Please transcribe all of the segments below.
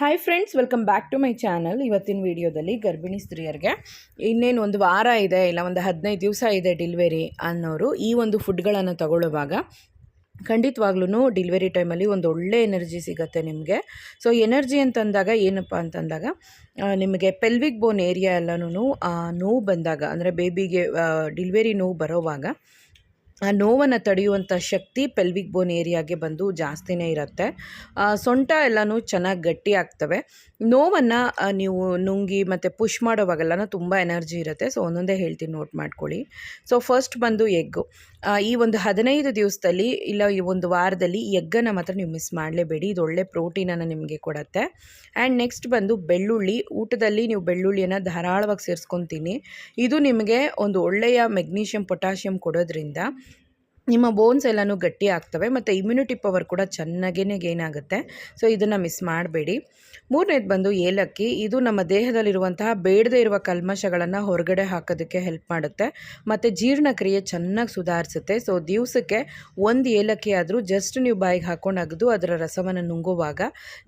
Hi friends welcome back to my channel ಇವತ್ತಿನ ವಿಡಿಯೋದಲ್ಲಿ ಗರ್ಭಿಣಿ ಸ್ತ್ರೀಯರಿಗೆ ಇನ್ನೇನು ಒಂದು ವಾರ ಇದೆ, ಇಲ್ಲ ಒಂದು ಹದಿನೈದು ದಿವಸ ಇದೆ ಡಿಲ್ವರಿ ಅನ್ನೋರು ಈ ಒಂದು ಫುಡ್ಗಳನ್ನು ತಗೊಳ್ಳುವಾಗ ಖಂಡಿತವಾಗ್ಲೂ ಡಿಲ್ವರಿ ಟೈಮಲ್ಲಿ ಒಂದು ಒಳ್ಳೆ ಎನರ್ಜಿ ಸಿಗುತ್ತೆ ನಿಮಗೆ. ಸೊ ಎನರ್ಜಿ ಅಂತಂದಾಗ ಏನಪ್ಪ ಅಂತಂದಾಗ ನಿಮಗೆ ಪೆಲ್ವಿಕ್ ಬೋನ್ ಏರಿಯಾ ಎಲ್ಲನೂ ನೋವು ಬಂದಾಗ, ಅಂದರೆ ಬೇಬಿಗೆ ಡಿಲ್ವರಿ ನೋವು ಬರೋವಾಗ ಆ ನೋವನ್ನು ತಡೆಯುವಂಥ ಶಕ್ತಿ ಪೆಲ್ವಿಕ್ ಬೋನ್ ಏರಿಯಾಗೆ ಬಂದು ಜಾಸ್ತಿನೇ ಇರುತ್ತೆ. ಸೊಂಟ ಎಲ್ಲನೂ ಚೆನ್ನಾಗಿ ಗಟ್ಟಿ ಆಗ್ತವೆ ನೋವನ್ನು ನೀವು ನುಂಗಿ ಮತ್ತು ಪುಷ್ ಮಾಡೋವಾಗೆಲ್ಲ ತುಂಬ ಎನರ್ಜಿ ಇರುತ್ತೆ. ಸೊ ಒಂದೊಂದೇ ಹೇಳ್ತೀನಿ ನೋಟ್ ಮಾಡ್ಕೊಳ್ಳಿ. ಸೊ ಫಸ್ಟ್ ಬಂದು ಎಗ್ಗು. ಈ ಒಂದು ಹದಿನೈದು ದಿವಸದಲ್ಲಿ ಇಲ್ಲ, ಈ ಒಂದು ವಾರದಲ್ಲಿ ಎಗ್ಗನ್ನು ಮಾತ್ರ ನೀವು ಮಿಸ್ ಮಾಡಲೇಬೇಡಿ. ಇದು ಒಳ್ಳೆ ಪ್ರೋಟೀನನ್ನು ನಿಮಗೆ ಕೊಡುತ್ತೆ. ಆ್ಯಂಡ್ ನೆಕ್ಸ್ಟ್ ಬಂದು ಬೆಳ್ಳುಳ್ಳಿ. ಊಟದಲ್ಲಿ ನೀವು ಬೆಳ್ಳುಳ್ಳಿಯನ್ನು ಧಾರಾಳವಾಗಿ ಸೇರಿಸ್ಕೊತೀನಿ. ಇದು ನಿಮಗೆ ಒಂದು ಒಳ್ಳೆಯ ಮೆಗ್ನೀಷಿಯಮ್ ಪೊಟ್ಯಾಷಿಯಮ್ ಕೊಡೋದ್ರಿಂದ ನಿಮ್ಮ ಬೋನ್ಸ್ ಎಲ್ಲನೂ ಗಟ್ಟಿ ಆಗ್ತವೆ ಮತ್ತು ಇಮ್ಯುನಿಟಿ ಪವರ್ ಕೂಡ ಚೆನ್ನಾಗೇ ಗೇನ್ ಆಗುತ್ತೆ. ಸೊ ಇದನ್ನು ಮಿಸ್ ಮಾಡಬೇಡಿ. ಮೂರನೇದು ಬಂದು ಏಲಕ್ಕಿ. ಇದು ನಮ್ಮ ದೇಹದಲ್ಲಿರುವಂತಹ ಬೇಡದೇ ಇರುವ ಕಲ್ಮಶಗಳನ್ನು ಹೊರಗಡೆ ಹಾಕೋದಕ್ಕೆ ಹೆಲ್ಪ್ ಮಾಡುತ್ತೆ. ಮತ್ತು ಜೀರ್ಣಕ್ರಿಯೆ ಚೆನ್ನಾಗಿ ಸುಧಾರಿಸುತ್ತೆ. ಸೊ ದಿವಸಕ್ಕೆ ಒಂದು ಏಲಕ್ಕಿ ಆದರೂ ಜಸ್ಟ್ ನೀವು ಬಾಯಿಗೆ ಹಾಕೊಂಡು ಅಗದು ಅದರ ರಸವನ್ನು ನುಂಗುವಾಗ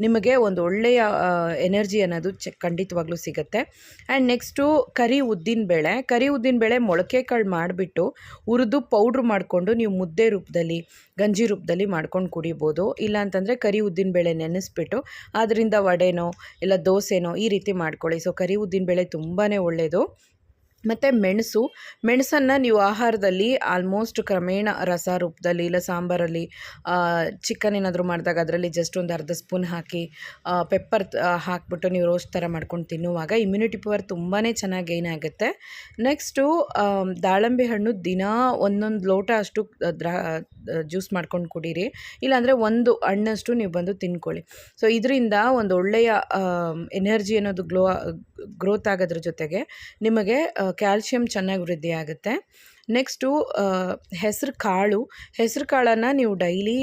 ನಿಮಗೆ ಒಂದು ಒಳ್ಳೆಯ ಎನರ್ಜಿ ಅನ್ನೋದು ಚ, ಖಂಡಿತವಾಗ್ಲೂ ಸಿಗುತ್ತೆ. ಆ್ಯಂಡ್ ನೆಕ್ಸ್ಟು ಕರಿ ಉದ್ದಿನ ಬೇಳೆ. ಕರಿ ಉದ್ದಿನ ಬೇಳೆ ಮೊಳಕೆ ಕಾಳು ಮಾಡಿಬಿಟ್ಟು ಹುರಿದು ಪೌಡ್ರ್ ಮಾಡಿಕೊಂಡು ಮುದ್ದೆ ರೂಪದಲ್ಲಿ, ಗಂಜಿ ರೂಪದಲ್ಲಿ ಮಾಡ್ಕೊಂಡು ಕುಡಿಬೋದು. ಇಲ್ಲ ಅಂತಂದರೆ ಕರಿ ಉದ್ದಿನ ಬೇಳೆ ನೆನೆಸ್ಬಿಟ್ಟು ಅದರಿಂದ ವಡೆನೋ, ಇಲ್ಲ ದೋಸೆನೋ ಈ ರೀತಿ ಮಾಡ್ಕೊಳ್ಳಿ. ಸೊ ಕರಿ ಉದ್ದಿನ ಬೇಳೆ ತುಂಬಾ ಒಳ್ಳೆಯದು ಮತ್ತು ಮೆಣಸು. ಮೆಣಸನ್ನು ನೀವು ಆಹಾರದಲ್ಲಿ ಆಲ್ಮೋಸ್ಟ್ ಕ್ರಮೇಣ ರಸ ರೂಪದಲ್ಲಿ ಇಲ್ಲ ಸಾಂಬಾರಲ್ಲಿ ಚಿಕನ್ ಏನಾದರೂ ಮಾಡಿದಾಗ ಅದರಲ್ಲಿ ಜಸ್ಟ್ ಒಂದು ಅರ್ಧ ಸ್ಪೂನ್ ಹಾಕಿ ಪೆಪ್ಪರ್ ಹಾಕ್ಬಿಟ್ಟು ನೀವು ರೋಸ್ಟ್ ಥರ ಮಾಡ್ಕೊಂಡು ತಿನ್ನುವಾಗ ಇಮ್ಯುನಿಟಿ ಪವರ್ ತುಂಬಾ ಚೆನ್ನಾಗಿ ಗೈನ್ ಆಗುತ್ತೆ. ನೆಕ್ಸ್ಟು ದಾಳಂಬೆ ಹಣ್ಣು ದಿನ ಒಂದೊಂದು ಲೋಟ ಅಷ್ಟು ಜ್ಯೂಸ್ ಮಾಡ್ಕೊಂಡು ಕುಡೀರಿ. ಇಲ್ಲಾಂದರೆ ಒಂದು ಹಣ್ಣಷ್ಟು ನೀವು ಬಂದು ತಿನ್ಕೊಳ್ಳಿ. ಸೊ ಇದರಿಂದ ಒಂದು ಒಳ್ಳೆಯ ಎನರ್ಜಿ ಅನ್ನೋದು ಗ್ಲೋ ಗ್ರೋತ್ ಆಗೋದ್ರ ಜೊತೆಗೆ ನಿಮಗೆ ಕ್ಯಾಲ್ಶಿಯಂ ಚೆನ್ನಾಗಿ ವೃದ್ಧಿ ಆಗುತ್ತೆ ನೆಕ್ಸ್ಟು ಹೆಸ್ರು ಕಾಳು. ಹೆಸ್ರು ಕಾಳನ್ನು ನೀವು ಡೈಲಿ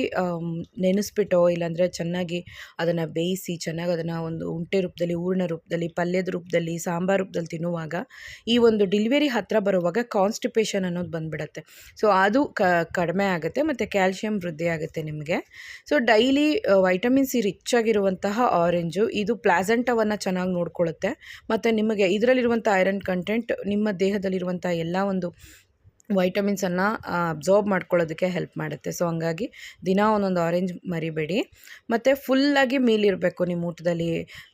ನೆನೆಸ್ಬಿಟ್ಟು ಇಲ್ಲಾಂದರೆ ಚೆನ್ನಾಗಿ ಅದನ್ನು ಬೇಯಿಸಿ ಚೆನ್ನಾಗಿ ಅದನ್ನು ಒಂದು ಉಂಟೆ ರೂಪದಲ್ಲಿ, ಹೂರ್ಣ ರೂಪದಲ್ಲಿ, ಪಲ್ಯದ ರೂಪದಲ್ಲಿ, ಸಾಂಬಾರು ರೂಪದಲ್ಲಿ ತಿನ್ನುವಾಗ ಈ ಒಂದು ಡಿಲಿವರಿ ಹತ್ತಿರ ಬರುವಾಗ ಕಾನ್ಸ್ಟಿಪೇಷನ್ ಅನ್ನೋದು ಬಂದುಬಿಡತ್ತೆ. ಸೊ, ಅದು ಕಡಿಮೆ ಆಗುತ್ತೆ ಮತ್ತು ಕ್ಯಾಲ್ಶಿಯಂ ವೃದ್ಧಿ ಆಗುತ್ತೆ ನಿಮಗೆ. So, daily vitamin C rich ಆಗಿರುವಂತಹ ಆರೆಂಜು, ಇದು ಪ್ಲಾಸೆಂಟವನ್ನು ಚೆನ್ನಾಗಿ ನೋಡ್ಕೊಳ್ಳುತ್ತೆ ಮತ್ತು ನಿಮಗೆ ಇದರಲ್ಲಿರುವಂಥ ಐರನ್ ಕಂಟೆಂಟ್, ನಿಮ್ಮ ದೇಹದಲ್ಲಿರುವಂಥ ಎಲ್ಲ ಒಂದು ವೈಟಮಿನ್ಸನ್ನು ಅಬ್ಸಾರ್ಬ್ ಮಾಡ್ಕೊಳ್ಳೋದಕ್ಕೆ ಹೆಲ್ಪ್ ಮಾಡುತ್ತೆ. ಸೊ, ಹಂಗಾಗಿ ದಿನ ಒಂದೊಂದು ಆರೆಂಜ್ ಮರಿಬೇಡಿ. ಮತ್ತು ಫುಲ್ಲಾಗಿ ಮೀಲ್ ಇರಬೇಕು, ನಿಮ್ಮ ಊಟದಲ್ಲಿ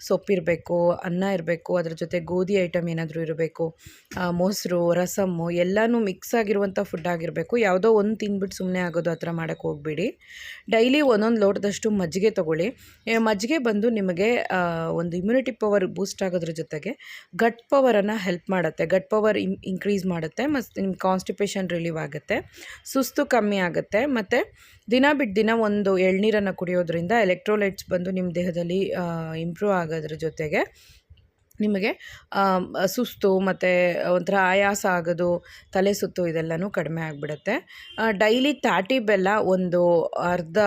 ಸೊಪ್ಪಿರಬೇಕು ಅನ್ನ ಇರಬೇಕು, ಅದ್ರ ಜೊತೆ ಗೋಧಿ ಐಟಮ್ ಏನಾದರೂ ಇರಬೇಕು ಮೊಸರು, ರಸಮ್ಮು, ಎಲ್ಲನೂ ಮಿಕ್ಸ್ ಆಗಿರುವಂಥ ಫುಡ್ ಆಗಿರಬೇಕು. ಯಾವುದೋ ಒಂದು ತಿಂದ್ಬಿಟ್ಟು ಸುಮ್ಮನೆ ಆಗೋದು ಆ ಥರ ಮಾಡೋಕ್ಕೆ ಹೋಗಬೇಡಿ. ಡೈಲಿ ಒಂದೊಂದು ಲೋಟದಷ್ಟು ಮಜ್ಜಿಗೆ ತೊಗೊಳ್ಳಿ. ಮಜ್ಜಿಗೆ ಬಂದು ನಿಮಗೆ ಒಂದು ಇಮ್ಯುನಿಟಿ ಪವರ್ ಬೂಸ್ಟ್ ಆಗೋದ್ರ ಜೊತೆಗೆ ಗಟ್ ಪವರನ್ನು ಹೆಲ್ಪ್ ಮಾಡುತ್ತೆ. ಗಟ್ ಪವರ್ ಇನ್ ಇನ್ಕ್ರೀಸ್ ಮಾಡುತ್ತೆ. ಮತ್ತು ನಿಮ್ಮ ಕಾನ್ಸ್ಟಿಪೇಷನ್ ರಿಲೀವ್ ಆಗುತ್ತೆ, ಸುಸ್ತು ಕಮ್ಮಿ ಆಗುತ್ತೆ, ಮತ್ತು ದಿನ ಬಿಟ್ಟು ದಿನ ಒಂದು ಎಳ್ನೀರನ್ನು ಕುಡಿಯೋದ್ರಿಂದ ಎಲೆಕ್ಟ್ರೋಲೈಟ್ಸ್ ಬಂದು ನಿಮ್ಮ ದೇಹದಲ್ಲಿ ಇಂಪ್ರೂವ್ ಆಗೋದ್ರ ಜೊತೆಗೆ ನಿಮಗೆ ಸುಸ್ತು ಮತ್ತು ಒಂಥರ ಆಯಾಸ ಆಗೋದು, ತಲೆ ಸುತ್ತು ಇದೆಲ್ಲನೂ ಕಡಿಮೆ ಆಗಿಬಿಡುತ್ತೆ. ಡೈಲಿ ತಾಟಿ ಬೆಲ್ಲ ಒಂದು ಅರ್ಧ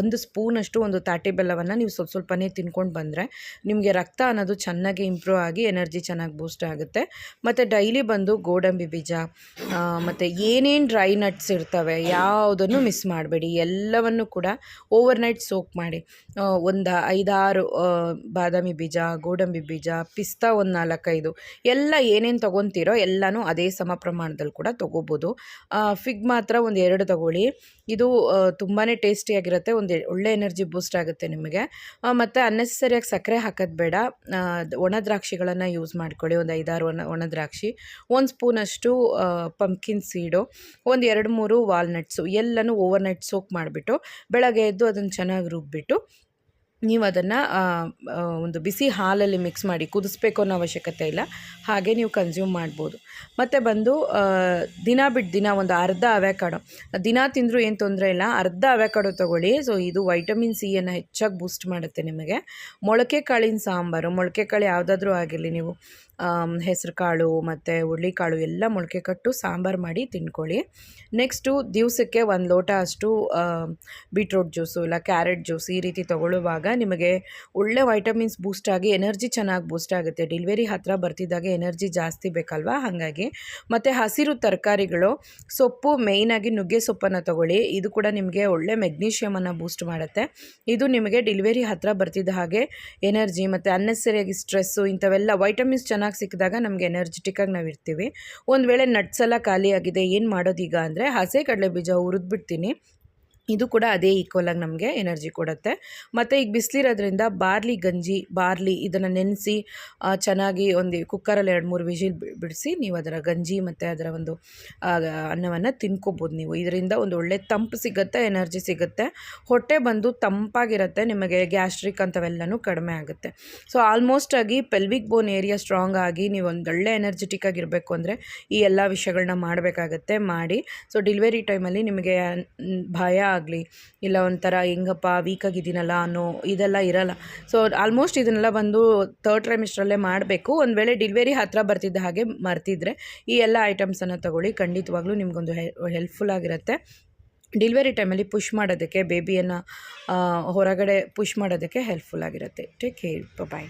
ಒಂದು ಸ್ಪೂನಷ್ಟು ಒಂದು ತಾಟಿ ಬೆಲ್ಲವನ್ನು ನೀವು ಸ್ವಲ್ಪ ಸ್ವಲ್ಪನೇ ತಿನ್ಕೊಂಡು ಬಂದರೆ ನಿಮಗೆ ರಕ್ತ ಅನ್ನೋದು ಚೆನ್ನಾಗಿ ಇಂಪ್ರೂವ್ ಆಗಿ ಎನರ್ಜಿ ಚೆನ್ನಾಗಿ ಬೂಸ್ಟ್ ಆಗುತ್ತೆ. ಮತ್ತು ಡೈಲಿ ಬಂದು ಗೋಡಂಬಿ ಬೀಜ ಮತ್ತು ಏನೇನು ಡ್ರೈ ನಟ್ಸ್ ಇರ್ತವೆ ಯಾವುದನ್ನು ಮಿಸ್ ಮಾಡಬೇಡಿ. ಎಲ್ಲವನ್ನು ಕೂಡ ಓವರ್ ನೈಟ್ ಸೋಕ್ ಮಾಡಿ ಒಂದು ಐದಾರು ಬಾದಾಮಿ ಬೀಜ, ಗೋಡಂಬಿ ಬೀಜ ಪಿಸ್ತಾ ಒಂದು ನಾಲ್ಕೈದು, ಎಲ್ಲ ಏನೇನು ತೊಗೊತೀರೋ ಎಲ್ಲನೂ ಅದೇ ಸಮ ಪ್ರಮಾಣದಲ್ಲಿ ಕೂಡ ತೊಗೋಬೋದು. ಫಿಗ್ ಮಾತ್ರ ಒಂದು ಎರಡು ತಗೊಳ್ಳಿ. ಇದು ತುಂಬಾ ಟೇಸ್ಟಿಯಾಗಿರುತ್ತೆ ಒಂದು ಒಳ್ಳೆ ಎನರ್ಜಿ ಬೂಸ್ಟ್ ಆಗುತ್ತೆ ನಿಮಗೆ. ಮತ್ತು ಅನ್ನೆಸರಿಯಾಗಿ ಸಕ್ಕರೆ ಹಾಕೋದು ಬೇಡ. ಒಣ ದ್ರಾಕ್ಷಿಗಳನ್ನು ಯೂಸ್ ಮಾಡ್ಕೊಳ್ಳಿ, ಒಂದು ಐದಾರು ಒಣ ಒಣ ದ್ರಾಕ್ಷಿ. ಒಂದು ಸ್ಪೂನಷ್ಟು ಪಂಪ್ಕಿನ್ ಸೀಡು, ಒಂದು ಎರಡು ಮೂರು ವಾಲ್ನಟ್ಸು, ಎಲ್ಲನೂ ಓವರ್ನೈಟ್ ಸೋಕ್ ಮಾಡಿಬಿಟ್ಟು ಬೆಳಗ್ಗೆ ಎದ್ದು ಅದನ್ನು ಚೆನ್ನಾಗಿ ರುಬ್ಬಿಟ್ಟು ನೀವು ಅದನ್ನು ಒಂದು ಬಿಸಿ ಹಾಲಲ್ಲಿ ಮಿಕ್ಸ್ ಮಾಡಿ ಕುದಿಸ್ಬೇಕು ಅನ್ನೋ ಅವಶ್ಯಕತೆ ಇಲ್ಲ. ಹಾಗೆ ನೀವು ಕನ್ಸ್ಯೂಮ್ ಮಾಡ್ಬೋದು. ಮತ್ತು ಬಂದು ದಿನ ಬಿಟ್ಟು ದಿನ ಒಂದು ಅರ್ಧ ಅವ್ಯಾಕಾಡೋ ದಿನ ತಿಂದರೂ ಏನು ತೊಂದರೆ ಇಲ್ಲ. ಅರ್ಧ ಅವ್ಯಾಕಾಡೋ ತೊಗೊಳ್ಳಿ. ಸೊ ಇದು ವೈಟಮಿನ್ ಸಿಯನ್ನು ಹೆಚ್ಚಾಗಿ ಬೂಸ್ಟ್ ಮಾಡುತ್ತೆ ನಿಮಗೆ. ಮೊಳಕೆ ಕಾಳಿನ ಸಾಂಬಾರು, ಮೊಳಕೆ ಕಾಳು ಯಾವುದಾದ್ರೂ ಆಗಿರಲಿ ನೀವು ಹೆಸರು ಕಾಳು, ಮತ್ತು ಹುರುಳಿಕಾಳು ಎಲ್ಲ ಮೊಳಕೆ ಕಟ್ಟು ಸಾಂಬಾರು ಮಾಡಿ ತಿನ್ಕೊಳ್ಳಿ. ನೆಕ್ಸ್ಟು ದಿವಸಕ್ಕೆ ಒಂದು ಲೋಟ ಅಷ್ಟು ಬೀಟ್ರೋಟ್ ಜ್ಯೂಸು ಇಲ್ಲ ಕ್ಯಾರೆಟ್ ಜ್ಯೂಸ್ ಈ ರೀತಿ ತೊಗೊಳ್ಳುವಾಗ ನಿಮಗೆ ಒಳ್ಳೆ ವೈಟಮಿನ್ಸ್ ಬೂಸ್ಟ್ ಆಗಿ ಎನರ್ಜಿ ಚೆನ್ನಾಗಿ ಬೂಸ್ಟ್ ಆಗುತ್ತೆ. ಡೆಲಿವರಿ ಹತ್ತಿರ ಬರ್ತಿದ್ದಾಗ ಎನರ್ಜಿ ಜಾಸ್ತಿ ಬೇಕಲ್ವಾ? ಹಾಗಾಗಿ ಮತ್ತು ಹಸಿರು ತರಕಾರಿಗಳು, ಸೊಪ್ಪು ಮೇಯ್ನಾಗಿ ನುಗ್ಗೆ ಸೊಪ್ಪನ್ನು ತಗೊಳ್ಳಿ. ಇದು ಕೂಡ ನಿಮಗೆ ಒಳ್ಳೆ ಮೆಗ್ನೀಷಿಯಮನ್ನು ಬೂಸ್ಟ್ ಮಾಡುತ್ತೆ. ಇದು ನಿಮಗೆ ಡೆಲಿವರಿ ಹತ್ತಿರ ಬರ್ತಿದ್ದ ಹಾಗೆ ಎನರ್ಜಿ ಮತ್ತು ಅನ್ನೆಸರಿಯಾಗಿ ಸ್ಟ್ರೆಸ್ಸು ಇಂಥವೆಲ್ಲ ವೈಟಮಿನ್ಸ್ ಚೆನ್ನಾಗಿ ಸಿಕ್ಕಿದಾಗ ನಮಗೆ ಎನರ್ಜೆಟಿಕ್ಕಾಗಿ ನಾವು ಇರ್ತೀವಿ. ಒಂದು ವೇಳೆ ನಟ್ಸೆಲ್ಲ ಖಾಲಿಯಾಗಿದೆ, ಏನು ಮಾಡೋದೀಗ ಅಂದರೆ ಹಸೆ ಕಡಲೆ ಬೀಜ ಹುರಿದ್ಬಿಡ್ತೀನಿ. ಇದು ಕೂಡ ಅದೇ ಈಕ್ವಲಾಗಿ ನಮಗೆ ಎನರ್ಜಿ ಕೊಡುತ್ತೆ. ಮತ್ತು ಈಗ ಬಿಸಿಲಿರೋದ್ರಿಂದ ಬಾರ್ಲಿ ಗಂಜಿ, ಬಾರ್ಲಿ ಇದನ್ನು ನೆನೆಸಿ ಚೆನ್ನಾಗಿ ಒಂದು ಕುಕ್ಕರಲ್ಲಿ ಎರಡು ಮೂರು ವಿಜಿಲ್ ಬಿಡಿಸಿ ನೀವು ಅದರ ಗಂಜಿ ಮತ್ತು ಅದರ ಒಂದು ಅನ್ನವನ್ನು ತಿನ್ಕೋಬೋದು ನೀವು. ಇದರಿಂದ ಒಂದು ಒಳ್ಳೆ ತಂಪು ಸಿಗುತ್ತೆ ಎನರ್ಜಿ ಸಿಗುತ್ತೆ. ಹೊಟ್ಟೆ ಬಂದು ತಂಪಾಗಿರುತ್ತೆ, ನಿಮಗೆ ಗ್ಯಾಸ್ಟ್ರಿಕ್ ಅಂಥವೆಲ್ಲನೂ ಕಡಿಮೆ ಆಗುತ್ತೆ. ಸೊ ಆಲ್ಮೋಸ್ಟ್ ಆಗಿ ಪೆಲ್ವಿಕ್ ಬೋನ್ ಏರಿಯಾ ಸ್ಟ್ರಾಂಗ್ ಆಗಿ ನೀವು ಒಂದು ಒಳ್ಳೆ ಎನರ್ಜೆಟಿಕ್ ಆಗಿರಬೇಕು ಅಂದರೆ ಈ ಎಲ್ಲ ವಿಷಯಗಳನ್ನ ಮಾಡಬೇಕಾಗತ್ತೆ, ಮಾಡಿ. ಸೊ ಡೆಲಿವರಿ ಟೈಮಲ್ಲಿ ನಿಮಗೆ ಭಯ ಆಗಲಿ ಇಲ್ಲ ಒಂಥರ ಹೆಂಗಪ್ಪ ವೀಕ್ ಆಗಿದ್ದೀನಲ್ಲ ಅನ್ನೋ ಇದೆಲ್ಲ ಇರಲ್ಲ. ಸೊ ಆಲ್ಮೋಸ್ಟ್ ಇದನ್ನೆಲ್ಲ ಬಂದು ತರ್ಡ್ ಟ್ರೈಮಿಸ್ಟ್ರಲ್ಲೇ ಮಾಡಬೇಕು. ಒಂದು ವೇಳೆ ಡೆಲಿವರಿ ಹತ್ತಿರ ಬರ್ತಿದ್ದ ಹಾಗೆ ಮರ್ತಿದ್ರೆ ಈ ಎಲ್ಲ ಐಟಮ್ಸನ್ನು ತಗೊಳ್ಳಿ. ಖಂಡಿತವಾಗ್ಲೂ ನಿಮಗೊಂದು ಹೆಲ್ಪ್ಫುಲ್ ಆಗಿರುತ್ತೆ. ಡೆಲಿವರಿ ಟೈಮಲ್ಲಿ ಪುಷ್ ಮಾಡೋದಕ್ಕೆ ಬೇಬಿಯನ್ನು ಹೊರಗಡೆ ಪುಷ್ ಮಾಡೋದಕ್ಕೆ ಹೆಲ್ಪ್ಫುಲ್ ಆಗಿರುತ್ತೆ. Take care bye